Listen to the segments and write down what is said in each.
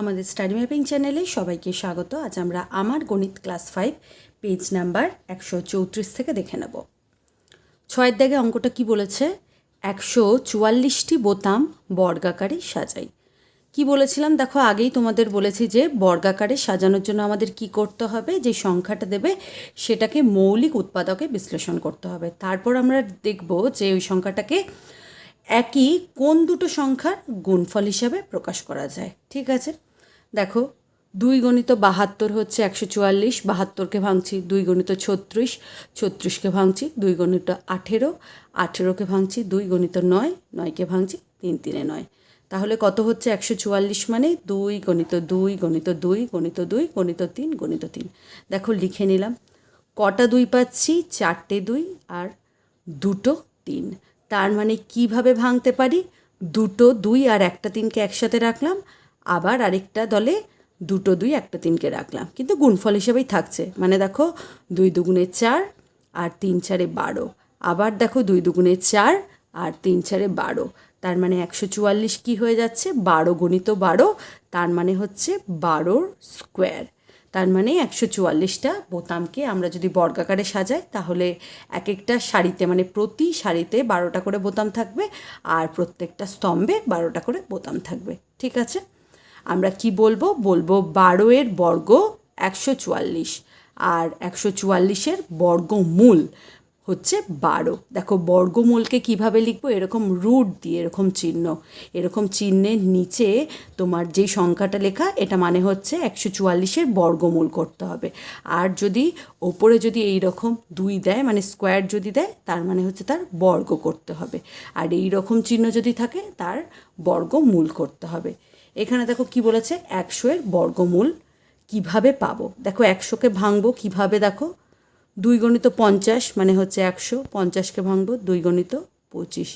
আমাদের study mapping চ্যানেলে সবাইকে স্বাগত। আজ আমরা আমার গণিত ক্লাস ফাইভ, পেজ নাম্বার একশো চৌত্রিশ থেকে দেখে নেব। ছয়ের দাগে অঙ্কটা কি বলেছে? একশো চুয়াল্লিশটি বোতাম বর্গাকারে সাজাই। কি বলেছিলাম? দেখো, আগেই তোমাদের বলেছি যে বর্গাকারে সাজানোর জন্য আমাদের কি করতে হবে, যে সংখ্যাটা দেবে সেটাকে মৌলিক উৎপাদকে বিশ্লেষণ করতে হবে। তারপর আমরা দেখব যে ওই সংখ্যাটাকে একই কোন দুটো সংখ্যার গুণফল হিসাবে প্রকাশ করা যায়। ঠিক আছে? দেখো, দুই গণিত বাহাত্তর হচ্ছে একশো চুয়াল্লিশ, বাহাত্তরকে ভাঙছি দুই গণিত ছত্রিশ, ছত্রিশকে ভাঙছি দুই গণিত আঠেরো, আঠেরোকে ভাঙছি দুই গণিত নয়, নয়কে ভাঙছি তিন তিনে নয়। তাহলে কত হচ্ছে একশো চুয়াল্লিশ মানে দুই গণিত দুই গণিত দুই গণিত দুই, গণিত তিন গণিত তিন। দেখো, লিখে নিলাম। কটা দুই পাচ্ছি? চারটে দুই আর দুটো তিন। তার মানে কীভাবে ভাঙতে পারি? দুটো দুই আর একটা তিনকে একসাথে রাখলাম। আবার আরেকটা দলে দুটো দুই, একটা তিনকে রাখলাম। কিন্তু গুণফল হিসেবেই থাকছে। মানে দেখো, দুই দুগুণে চার আর তিন চারে বারো। আবার দেখো, দুই দুগুণে চার আর তিন চারে বারো। তার মানে একশো চুয়াল্লিশ কী হয়ে যাচ্ছে? বারো গণিত বারো, তার মানে হচ্ছে বারোর স্কোয়ার। তার মানে একশো চুয়াল্লিশটা বোতামকে আমরা যদি বর্গাকারে সাজাই, তাহলে এক একটা শাড়িতে মানে প্রতি শাড়িতে বারোটা করে বোতাম থাকবে আর প্রত্যেকটা স্তম্ভে বারোটা করে বোতাম থাকবে। ঠিক আছে? আমরা কি বলব? বলব বারো এর বর্গ একশো চুয়াল্লিশ। আর একশো চুয়াল্লিশের বর্গমূল হচ্ছে বারো। দেখো বর্গমূলকে কীভাবে লিখব? এরকম রুট দিয়ে, এরকম চিহ্ন। এরকম চিহ্নের নিচে তোমার যেই সংখ্যাটা লেখা, এটা মানে হচ্ছে একশো চুয়াল্লিশের বর্গমূল করতে হবে। আর যদি ওপরে যদি এই রকম দুই দেয় মানে স্কোয়ার যদি দেয়, তার মানে হচ্ছে তার বর্গ করতে হবে। আর এই রকম চিহ্ন যদি থাকে, তার বর্গমূল করতে হবে। এখানে দেখো কি বলেছে? একশো এর বর্গমূল কীভাবে পাবো? দেখো একশোকে ভাঙবো কীভাবে দেখো? দুই গণিত পঞ্চাশ মানে হচ্ছে একশো পঞ্চাশকে ভাঙবো দুই গণিত পঁচিশ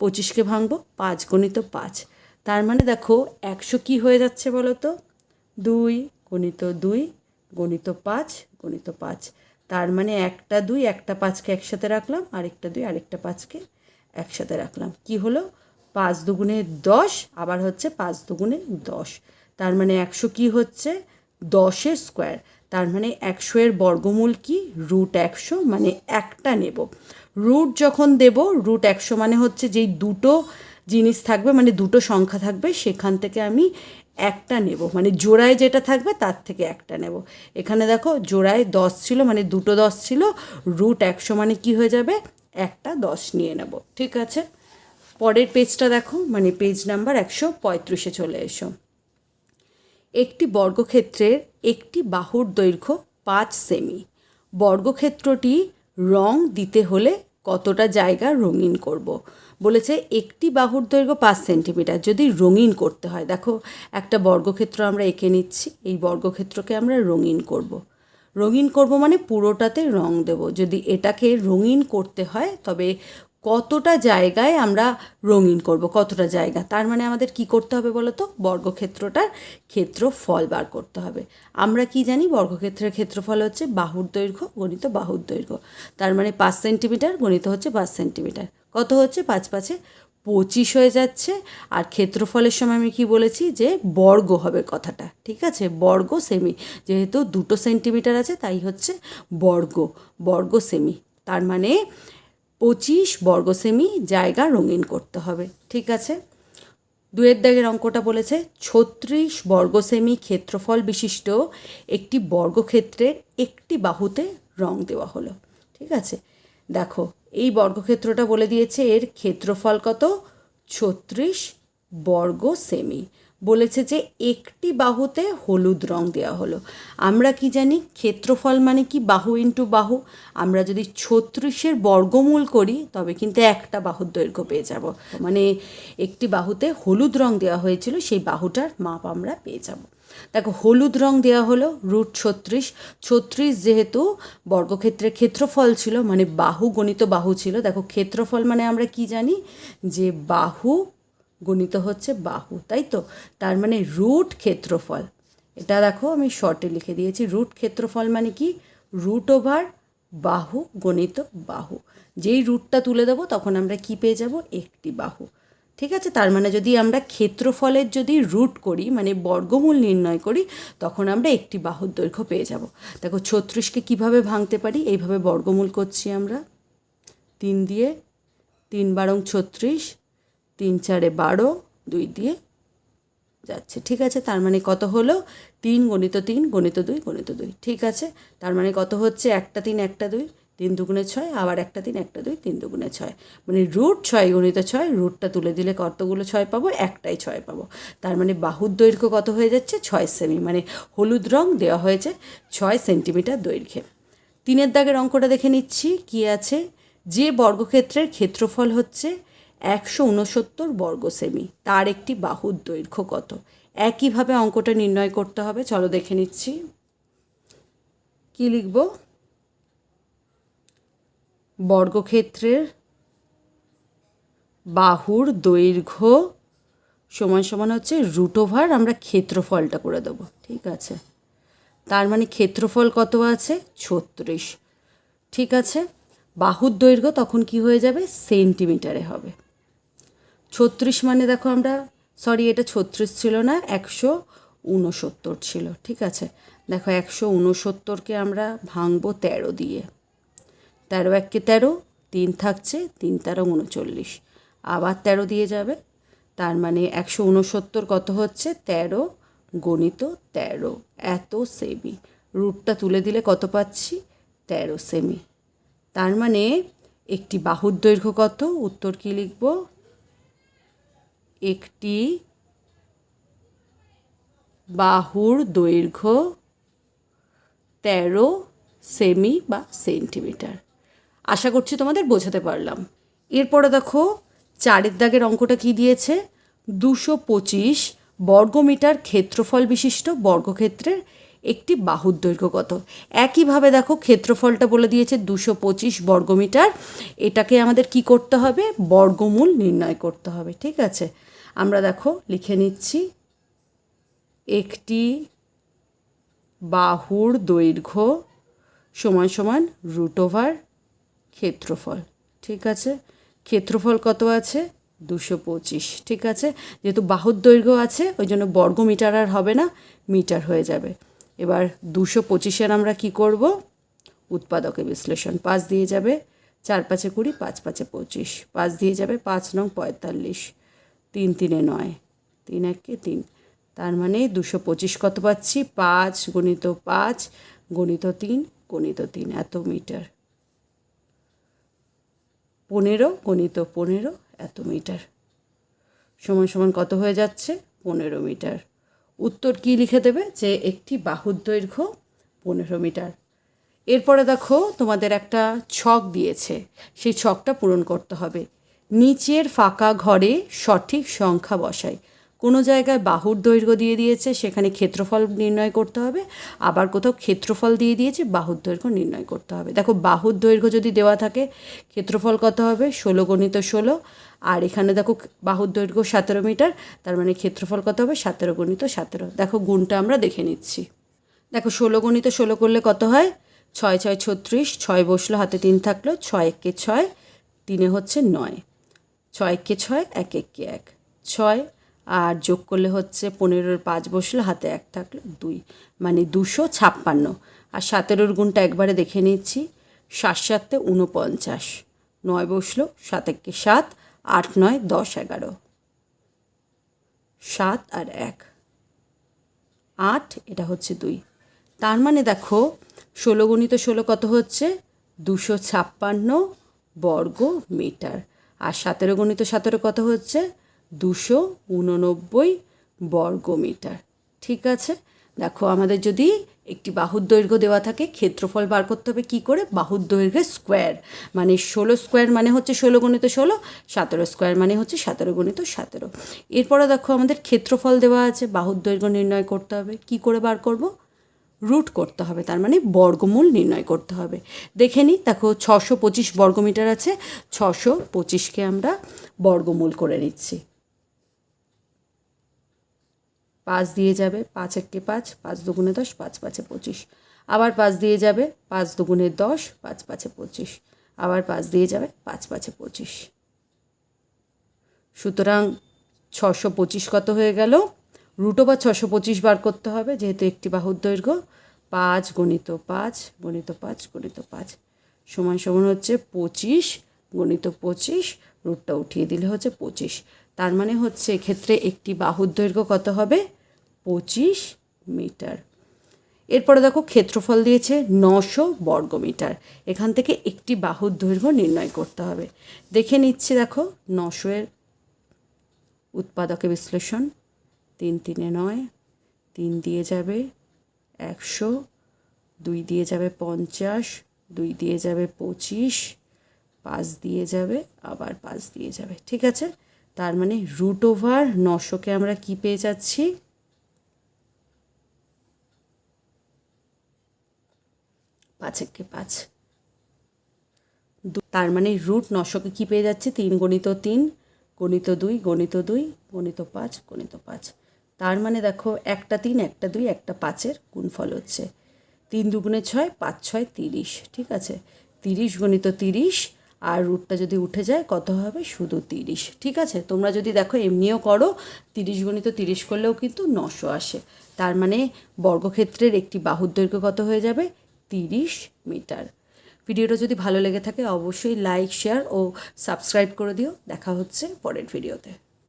পঁচিশকে ভাঙবো পাঁচ গণিত পাঁচ। তার মানে দেখো একশো কি হয়ে যাচ্ছে বলো তো দুই গণিত দুই, গণিত পাঁচ গণিত পাঁচ। তার মানে একটা দুই, একটা পাঁচকে একসাথে রাখলাম, আরেকটা দুই, আরেকটা পাঁচকে একসাথে রাখলাম। কি হলো? পাঁচ দুগুণে দশ, আবার হচ্ছে পাঁচ দুগুণে দশ। তার মানে একশো কি হচ্ছে? দশের স্কোয়ার তার মানে একশো এর বর্গমূল কি? রুট একশো মানে একটা নেব। রুট যখন দেব রুট একশো মানে হচ্ছে যেই দুটো জিনিস থাকবে মানে দুটো সংখ্যা থাকবে, সেখান থেকে আমি একটা নেব। মানে জোড়ায় যেটা থাকবে, তার থেকে একটা নেব। এখানে দেখো, জোড়ায় দশ ছিল মানে দুটো দশ ছিল রুট একশো মানে কি হয়ে যাবে? একটা দশ নিয়ে নেব। ঠিক আছে? পরের পেজটা দেখো মানে পেজ নাম্বার একশো পঁয়ত্রিশে চলে এসো একটি বর্গক্ষেত্রের একটি বাহুর দৈর্ঘ্য পাঁচ সেমি বর্গক্ষেত্রটি রং দিতে হলে কতটা জায়গা রঙিন করব। বলেছে একটি বাহুর দৈর্ঘ্য পাঁচ সেন্টিমিটার, যদি রঙিন করতে হয় দেখো, একটা বর্গক্ষেত্র আমরা এঁকে নিচ্ছি, এই বর্গক্ষেত্রকে আমরা রঙিন করব। রঙিন করব মানে পুরোটাতে রং দেব যদি এটাকে রঙিন করতে হয়, তবে কতটা জায়গায় আমরা রঙিন করব, কতটা জায়গা? তার মানে আমাদের কি করতে হবে বলো তো বর্গক্ষেত্রটার ক্ষেত্রফল বার করতে হবে। আমরা কি জানি? বর্গক্ষেত্রের ক্ষেত্রফল হচ্ছে বাহুর দৈর্ঘ্য গণিত বাহুর দৈর্ঘ্য। তার মানে পাঁচ সেন্টিমিটার গণিত হচ্ছে পাঁচ সেন্টিমিটার। কত হচ্ছে? পাঁচ পাঁচে পঁচিশ হয়ে যাচ্ছে। আর ক্ষেত্রফলের সময় আমি কি বলেছি? যে বর্গ হবে কথাটা, ঠিক আছে? বর্গ সেমি যেহেতু দুটো সেন্টিমিটার আছে, তাই হচ্ছে বর্গ বর্গ সেমি তার মানে পঁচিশ বর্গ সেমি জায়গা রঙিন করতে হবে, ঠিক আছে? দুয়ের দাগের অঙ্কটা বলেছে, ছত্রিশ বর্গ সেমি ক্ষেত্রফল বিশিষ্ট একটি বর্গক্ষেত্রের একটি বাহুতে রং দেওয়া হলো, ঠিক আছে? দেখো, এই বর্গক্ষেত্রটা বলে দিয়েছে এর ক্ষেত্রফল কত? ছত্রিশ বর্গ সেমি। বলেছে যে একটি বাহুতে হলুদ রং দেওয়া হলো। আমরা কি জানি? ক্ষেত্রফল মানে কি? বাহু ইন্টু বাহু। আমরা যদি ছত্রিশের বর্গমূল করি, তবে কিন্তু একটা বাহুর দৈর্ঘ্য পেয়ে যাব। মানে একটি বাহুতে হলুদ রং দেওয়া হয়েছিল, সেই বাহুটার মাপ আমরা পেয়ে যাব। দেখো, হলুদ রং দেওয়া হলো রুট ছত্রিশ। ছত্রিশ যেহেতু বর্গক্ষেত্রের ক্ষেত্রফল ছিল মানে বাহু গণিত বাহু ছিল। দেখো, ক্ষেত্রফল মানে আমরা কি জানি? যে বাহু গণিত হচ্ছে বাহু, তাই তো? তার মানে রুট ক্ষেত্রফল। এটা দেখো, আমি শর্টে লিখে দিয়েছি। রুট ক্ষেত্রফল মানে কি? রুট ওভার বাহু গণিত বাহু। যেই রুটটা তুলে দেবো, তখন আমরা কি পেয়ে যাব? একটি বাহু। ঠিক আছে? তার মানে যদি আমরা ক্ষেত্রফলের যদি রুট করি মানে বর্গমূল নির্ণয় করি, তখন আমরা একটি বাহুর দৈর্ঘ্য পেয়ে যাব। দেখো, ছত্রিশকে কীভাবে ভাঙতে পারি? এইভাবে বর্গমূল করছি আমরা। তিন দিয়ে তিন বারং ছত্রিশ তিন চারে বারো, দুই দিয়ে যাচ্ছে। ঠিক আছে? তার মানে কত হলো? তিন গণিত তিন, গণিত দুই গণিত দুই। ঠিক আছে? তার মানে কত হচ্ছে? একটা তিন, একটা দুই, তিন দুগুণে ছয়, আবার একটা তিন, একটা দুই, তিন দুগুণে ছয়। মানে রুট ছয় গণিত ছয়, রুটটা তুলে দিলে কতগুলো ছয় পাবো? একটাই ছয় পাবো। তার মানে বাহুর দৈর্ঘ্য কত হয়ে যাচ্ছে? ছয় সেমি। মানে হলুদ রং দেওয়া হয়েছে ছয় সেন্টিমিটার দৈর্ঘ্যে। তিনের দাগের অঙ্কটা দেখে নিচ্ছি। কি আছে? যে বর্গক্ষেত্রের ক্ষেত্রফল হচ্ছে একশো উনসত্তর বর্গ সেমি। তার একটি বাহুর দৈর্ঘ্য কত? একইভাবে অঙ্কটা নির্ণয় করতে হবে। চলো দেখে নিচ্ছি। কি লিখব? বর্গক্ষেত্রের বাহুর দৈর্ঘ্য সমান সমান হচ্ছে রুট ওভার, আমরা ক্ষেত্রফলটা করে দেবো। ঠিক আছে? তার মানে ক্ষেত্রফল কত আছে? ছত্রিশ। ঠিক আছে? বাহুর দৈর্ঘ্য তখন কি হয়ে যাবে? সেন্টিমিটারে হবে। ছত্রিশ মানে দেখো আমরা সরি এটা ছত্রিশ ছিল না, একশো উনসত্তর ছিল, ঠিক আছে? দেখো, একশো উনসত্তরকে আমরা ভাঙবো তেরো দিয়ে। তেরো এককে তেরো, তিন থাকছে, তিন তেরো উনচল্লিশ আবার তেরো দিয়ে যাবে, তার মানে একশো উনসত্তর কত হচ্ছে? তেরো গণিত তেরো, এত সেমি রুটটা তুলে দিলে কত পাচ্ছি? তেরো সেমি তার মানে একটি বাহুর দৈর্ঘ্য কত? উত্তর কি লিখব? একটি বাহুর দৈর্ঘ্য তেরো সেমি বা সেন্টিমিটার। আশা করছি তোমাদের বোঝাতে পারলাম। এরপরে দেখো, চারের দাগের অঙ্কটা কি দিয়েছে? দুশো পঁচিশ বর্গমিটার ক্ষেত্রফল বিশিষ্ট বর্গক্ষেত্রের একটি বাহুর দৈর্ঘ্য কত? একইভাবে দেখো, ক্ষেত্রফলটা বলে দিয়েছে দুশো পঁচিশ বর্গমিটার। এটাকে আমাদের কি করতে হবে? বর্গমূল নির্ণয় করতে হবে, ঠিক আছে? আমরা দেখো, লিখে নিচ্ছি। একটি বাহুর দৈর্ঘ্য সমান সমান রুট ওভার ক্ষেত্রফল। ঠিক আছে? ক্ষেত্রফল কত আছে? দুশো পঁচিশ। ঠিক আছে? যেহেতু বাহুর দৈর্ঘ্য আছে, ওই জন্য বর্গ মিটার আর হবে না, মিটার হয়ে যাবে। এবার দুশো পঁচিশের আমরা কি করব? উৎপাদকে বিশ্লেষণ। পাঁচ দিয়ে যাবে, চার পাঁচে কুড়ি, পাঁচ পাঁচে পঁচিশ। পাঁচ দিয়ে যাবে, পাঁচ নং পঁয়তাল্লিশ। তিন তিনে নয়। তিন একে তিন। তার মানে দুশো পঁচিশ কত পাচ্ছি? পাঁচ গণিত পাঁচ, গণিত তিন গণিত তিন এত মিটার। পনেরো গণিত পনেরো এত মিটার। সমান সমান কত হয়ে যাচ্ছে? পনেরো মিটার। উত্তর কি লিখে দেবে? যে একটি বাহুর দৈর্ঘ্য পনেরো মিটার। এরপরে দেখো তোমাদের একটা ছক দিয়েছে। সেই ছকটা পূরণ করতে হবে। নিচের ফাঁকা ঘরে সঠিক সংখ্যা বসাই কোনো জায়গায় বাহুর দৈর্ঘ্য দিয়ে দিয়েছে, সেখানে ক্ষেত্রফল নির্ণয় করতে হবে। আবার কোথাও ক্ষেত্রফল দিয়ে দিয়েছে, বাহুর দৈর্ঘ্য নির্ণয় করতে হবে। দেখো, বাহুর দৈর্ঘ্য যদি দেওয়া থাকে, ক্ষেত্রফল কত হবে? ষোলো গণিত ষোলো। আর এখানে দেখো, বাহুর দৈর্ঘ্য সতেরো মিটার, তার মানে ক্ষেত্রফল কত হবে? সতেরো গণিত সতেরো। দেখো, গুণটা আমরা দেখে নিচ্ছি। দেখো, ষোলো গণিত ষোলো করলে কত হয়? ছয় ছয়, ছত্রিশ। ছয় বসল হাতে তিন থাকল, ছয় একে ছয়, তিনে হচ্ছে নয়। ছয় একে ছয় এক একে। এক ছয় আর যোগ করলে হচ্ছে পনেরোর পাঁচ বসল, হাতে এক থাকল দুই। মানে দুশো ছাপ্পান্ন। আর সতেরোর গুণটা একবারে দেখে নিচ্ছি। সাত সাতে উনপঞ্চাশ নয় বসল সাত একে সাত, আট নয়, দশ, এগারো। সাত আর এক। আট, এটা হচ্ছে দুই। তার মানে দেখো, ষোলো গণিত ষোলো কত হচ্ছে? দুশো ছাপ্পান্ন বর্গ মিটার আর সতেরো গণিত সতেরো কত হচ্ছে? দুশো উননব্বই বর্গ মিটার ঠিক আছে? দেখো, আমাদের যদি একটি বাহুর দৈর্ঘ্য দেওয়া থাকে, ক্ষেত্রফল বার করতে হবে কী করে? বাহুর দৈর্ঘ্যের স্কোয়ার মানে ষোলো স্কোয়ার মানে হচ্ছে ষোলো গণিত ষোলো, সতেরো স্কোয়ার মানে হচ্ছে সতেরো গণিত সতেরো। এরপরে দেখো, আমাদের ক্ষেত্রফল দেওয়া আছে, বাহুর দৈর্ঘ্য নির্ণয় করতে হবে। কি করে বার করব? রুট করতে হবে, তার মানে বর্গমূল নির্ণয় করতে হবে। দেখে নিই, দেখো ছশো পঁচিশ বর্গমিটার আছে, ছশো পঁচিশকে আমরা বর্গমূল করে নিচ্ছি। পাঁচ দিয়ে যাবে, পাঁচ এককে পাঁচ পাঁচ দুগুণে দশ, পাঁচ পাঁচে পঁচিশ। আবার পাঁচ দিয়ে যাবে, পাঁচ দুগুণে দশ, পাঁচ পাঁচে পঁচিশ। আবার পাঁচ দিয়ে যাবে, পাঁচ পাঁচে পঁচিশ। সুতরাং ছশো পঁচিশ কত হয়ে গেল? রুট ওভার ছশো পঁচিশ বার করতে হবে, যেহেতু একটি বাহুর দৈর্ঘ্য। পাঁচ গণিত পাঁচ গণিত পাঁচ গণিত পাঁচ। সমান সমান হচ্ছে পঁচিশ, গণিত পঁচিশ, রুটটা উঠিয়ে দিলে হচ্ছে পঁচিশ। তার মানে হচ্ছে এক্ষেত্রে একটি বাহুর দৈর্ঘ্য কত হবে? পঁচিশ মিটার। এরপরে দেখো ক্ষেত্রফল দিয়েছে নশো বর্গমিটার এখান থেকে একটি বাহুর দৈর্ঘ্য নির্ণয় করতে হবে। দেখে নিচ্ছি দেখো নশো এর উৎপাদকে বিশ্লেষণ। তিন তিনে নয়, তিন দিয়ে যাবে একশো, দুই দিয়ে যাবে পঞ্চাশ, দুই দিয়ে যাবে পঁচিশ, পাঁচ দিয়ে যাবে আবার পাঁচ দিয়ে যাবে, ঠিক আছে? তার মানে রুট ওভার নশোকে আমরা কি পেয়ে যাচ্ছি? পাঁচ একে পাঁচ। তার মানে রুট নশোকে কী পেয়ে যাচ্ছে? তিন গণিত তিন, গণিত দুই গণিত দুই, গণিত পাঁচ গণিত পাঁচ। তার মানে দেখো একটা তিন, একটা দুই, একটা পাঁচের গুণফল হচ্ছে। তিন দুগুণে ছয়, পাঁচ ছয়, তিরিশ, ঠিক আছে? তিরিশ গণিত তিরিশ, আর রুটটা যদি উঠে যায়, কত হবে? শুধু তিরিশ, ঠিক আছে? তোমরা যদি দেখো এমনিও করো, তিরিশ গণিত তিরিশ করলেও কিন্তু নশো আসে। তার মানে বর্গক্ষেত্রের একটি বাহুর দৈর্ঘ্য কত হয়ে যাবে? তিরিশ মিটার। ভিডিওটা যদি ভালো লেগে থাকে, অবশ্যই লাইক, শেয়ার ও সাবস্ক্রাইব করে দিও। দেখা হচ্ছে পরের ভিডিওতে।